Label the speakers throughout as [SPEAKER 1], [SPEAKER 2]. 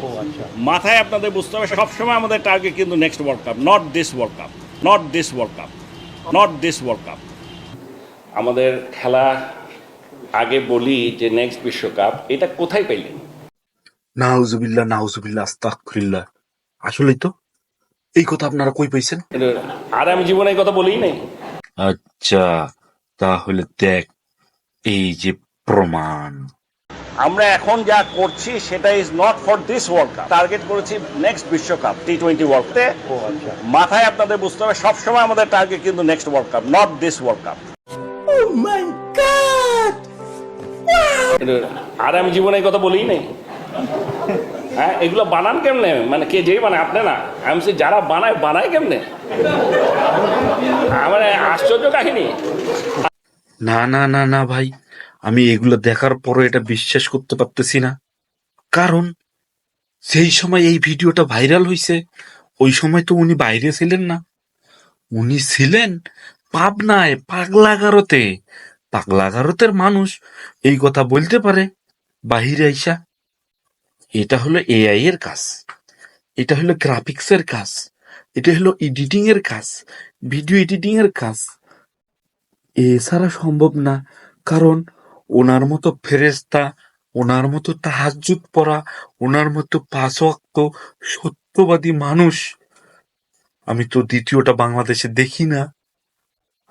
[SPEAKER 1] ও আচ্ছা।
[SPEAKER 2] মাথায় আপনাদের বুঝতে হবে সবসময় আমাদের টার্গেট কিন্তু next world cup not this world cup not this world cup not this world cup আমাদের খেলা আগে বলি যে নেক্সট বিশ্বকাপ এটা কোথায় পাইলেন
[SPEAKER 3] নাউজুবিল্লাহ নাউজুবিল্লাহ আস্তাগফিরুল্লাহ। আসলেই তো এই কথা আপনারা কই পাইছেন?
[SPEAKER 2] এটা- আর আমি জীবনে এই কথা বলি নাই।
[SPEAKER 3] আচ্ছা তাহলে দেখ এই যে প্রমাণ।
[SPEAKER 2] আমরা এখন যা করছি সেটা is not for this world cup target করেছি নেক্সট বিশ্বকাপ টি টোয়েন্টি ওয়ার্ল্ড কাপে
[SPEAKER 1] আচ্ছা।
[SPEAKER 2] মাথায় আপনাদের বুঝতে হবে সবসময় আমাদের টার্গেট কিন্তু next world cup not this world cup আর আমি জীবনে এই কথা বলি নাই। হ্যাঁ এগুলো বানান কেমনে? মানে কে যেই বানায় আপনি না। আমি বলছি, যারা বানায় বানায় কেমনে? আমার আশ্চর্য কাহিনী।
[SPEAKER 3] না না না না ভাই। আমি এগুলো দেখার পরও এটা বিশ্বাস করতে পারতেছি না। কারণ সেই সময় এই ভিডিওটা ভাইরাল হয়েছে ওই সময় তো উনি বাইরে ছিলেন না। উনি ছিলেন পাবনায়, পাগলাগারোতে। পাগলাগারোতের মানুষ এই কথা বলতে পারে, বাহিরে আইসা। এটা হলো এআই এর কাজ। এটা হলো গ্রাফিক্স এর কাজ। এটা হলো এডিটিং এর কাজ। ভিডিও এডিটিং এর কাজ। এছাড়া সম্ভব না। কারণ ওনার মতো ফেরেস্তা ওনার মতো তাহাজুদ পড়া ওনার মতো পাঁচ ওয়াক্ত সত্যবাদী মানুষ। আমি তো দ্বিতীয়টা বাংলাদেশে দেখি না।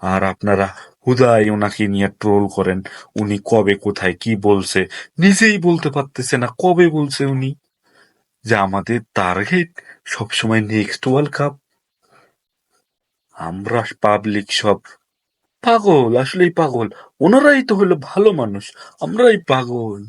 [SPEAKER 3] আর আপনারা হুদাই ওনাকে নিয়ে ট্রোল করেন, উনি কবে কোথায় কি বলছে, নিজেই বলতে পারতেছে না, কবে বলছে উনি? যে আমাদের টার্গেট সবসময় নেক্সট ওয়ার্ল্ড কাপ। আমরা পাবলিক সব পাগল আসলেই পাগল। ওনারাই তো হলো ভালো মানুষ আমরাই পাগল।